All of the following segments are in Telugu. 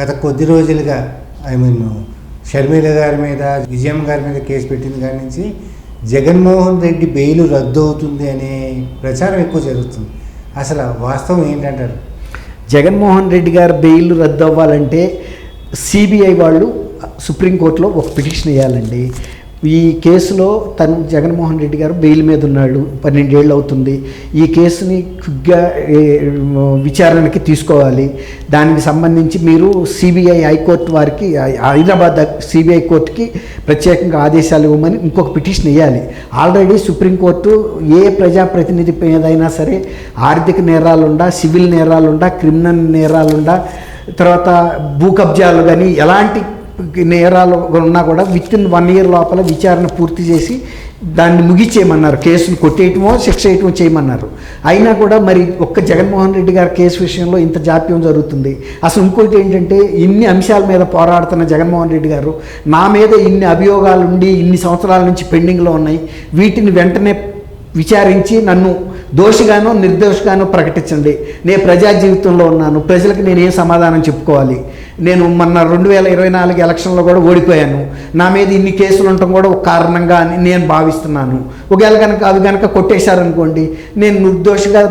గత కొద్ది రోజులుగా ఐ మీన్ షర్మిల గారి మీద విజయం గారి మీద కేసు పెట్టింది. కాడి నుంచి జగన్మోహన్ రెడ్డి బెయిల్ రద్దు అవుతుంది అనే ప్రచారం ఎక్కువ జరుగుతుంది. అసలు వాస్తవం ఏంటంటారు? జగన్మోహన్ రెడ్డి గారు బెయిల్ రద్దు అవ్వాలంటే సిబిఐ వాళ్ళు సుప్రీంకోర్టులో ఒక పిటిషన్ వేయాలండి. ఈ కేసులో తను జగన్మోహన్ రెడ్డి గారు బెయిల్ మీద ఉన్నాడు. పన్నెండేళ్ళు అవుతుంది. ఈ కేసుని క్విక్గా విచారణకి తీసుకోవాలి. దానికి సంబంధించి మీరు సిబిఐ హైకోర్టు వారికి హైదరాబాద్ సిబిఐ కోర్టుకి ప్రత్యేకంగా ఆదేశాలు ఇవ్వమని ఇంకొక పిటిషన్ వేయాలి. ఆల్రెడీ సుప్రీంకోర్టు ఏ ప్రజాప్రతినిధి మీదైనా సరే ఆర్థిక నేరాలుండా సివిల్ నేరాలుండా క్రిమినల్ నేరాలుండా తర్వాత భూ కబ్జాలు కానీ ఎలాంటి నేరాలు ఉన్నా కూడా విత్ ఇన్ వన్ ఇయర్ లోపల విచారణ పూర్తి చేసి దాన్ని ముగిచేయమన్నారు కేసును కొట్టేయటమో శిక్ష వేయటమో చేయమన్నారు. అయినా కూడా మరి ఒక్క జగన్మోహన్ రెడ్డి గారి కేసు విషయంలో ఇంత జాప్యం జరుగుతుంది. అసలు ఇంకోటి ఏంటంటే ఇన్ని అంశాల మీద పోరాడుతున్న జగన్మోహన్ రెడ్డి గారు నా మీద ఇన్ని అభియోగాలు ఉండి ఇన్ని సంవత్సరాల నుంచి పెండింగ్లో ఉన్నాయి వీటిని వెంటనే విచారించి నన్ను దోషిగానో నిర్దోషిగానో ప్రకటించండి. నేను ప్రజా జీవితంలో ఉన్నాను. ప్రజలకు నేను ఏం సమాధానం చెప్పుకోవాలి? నేను మొన్న రెండు వేల ఇరవై నాలుగు ఎలక్షన్లో కూడా ఓడిపోయాను. నా మీద ఇన్ని కేసులు ఉండటం కూడా ఒక కారణంగా అని నేను భావిస్తున్నాను. ఒకవేళ కనుక అవి కనుక కొట్టేశారనుకోండి నేను నిర్దోషిగా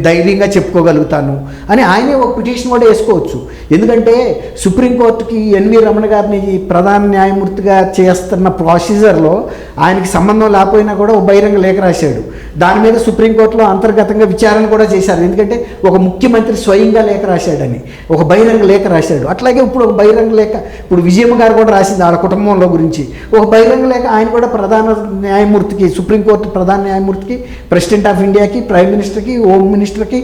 ధైర్యంగా చెప్పుకోగలుగుతాను అని ఆయనే ఒక పిటిషన్ కూడా వేసుకోవచ్చు. ఎందుకంటే సుప్రీంకోర్టుకి ఎన్వి రమణ గారిని ప్రధాన న్యాయమూర్తిగా చేస్తున్న ప్రొసీజర్లో ఆయనకి సంబంధం లేకపోయినా కూడా ఒక బహిరంగ లేఖ రాశాడు. దాని మీద సుప్రీంకోర్టులో అంతర్గతంగా విచారణ కూడా చేశారు. ఎందుకంటే ఒక ముఖ్యమంత్రి స్వయంగా లేఖ రాశాడని ఒక బహిరంగ లేఖ రాశాడు. అట్లాగే ఇప్పుడు ఒక బహిరంగ లేఖ ఇప్పుడు విజయమ్మ గారు కూడా రాసింది ఆడ కుటుంబంలో గురించి. ఒక బహిరంగ లేఖ ఆయన కూడా ప్రధాన న్యాయమూర్తికి సుప్రీంకోర్టు ప్రధాన న్యాయమూర్తికి ప్రెసిడెంట్ ఆఫ్ ఇండియాకి ప్రైమ్ మినిస్టర్కి హోమ్ మినిస్టర్కి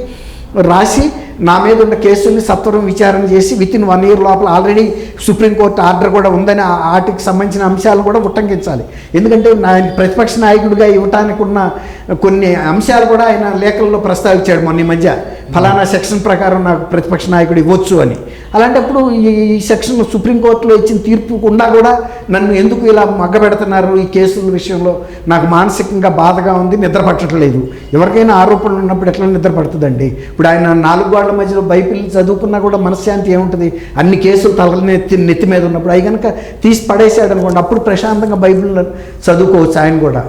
రాసి నా మీద ఉన్న కేసుల్ని సత్వరం విచారణ చేసి విత్ ఇన్ వన్ ఇయర్ లోపల ఆల్రెడీ సుప్రీంకోర్టు ఆర్డర్ కూడా ఉందని ఆ వాటికి సంబంధించిన అంశాలు కూడా ఉట్టంకించాలి ఎందుకంటే ఆయన ప్రతిపక్ష నాయకుడిగా ఇవ్వటానికి ఉన్న కొన్ని అంశాలు కూడా ఆయన లేఖల్లో ప్రస్తావించాడు మొన్న ఈ మధ్య. ఫలానా సెక్షన్ ప్రకారం నాకు ప్రతిపక్ష నాయకుడు ఇవ్వచ్చు అని. అలాంటప్పుడు ఈ సెక్షన్ సుప్రీంకోర్టులో ఇచ్చిన తీర్పు ఉన్నా కూడా నన్ను ఎందుకు ఇలా మగ్గబెడుతున్నారు ఈ కేసుల విషయంలో? నాకు మానసికంగా బాధగా ఉంది నిద్రపట్టట్లేదు ఎవరికైనా ఆరోపణలు ఉన్నప్పుడు ఎట్లా నిద్రపడుతుందండి ఇప్పుడు ఆయన నాలుగు వాళ్ళ మధ్యలో బైబిల్ చదువుకున్నా కూడా మనశ్శాంతి ఏముంటుంది? అన్ని కేసులు తల నెత్తి నెత్తి మీద ఉన్నప్పుడు అవి కనుక తీసి పడేసాడు అనుకోండి అప్పుడు ప్రశాంతంగా బైబిల్ చదువుకోవచ్చు ఆయన కూడా.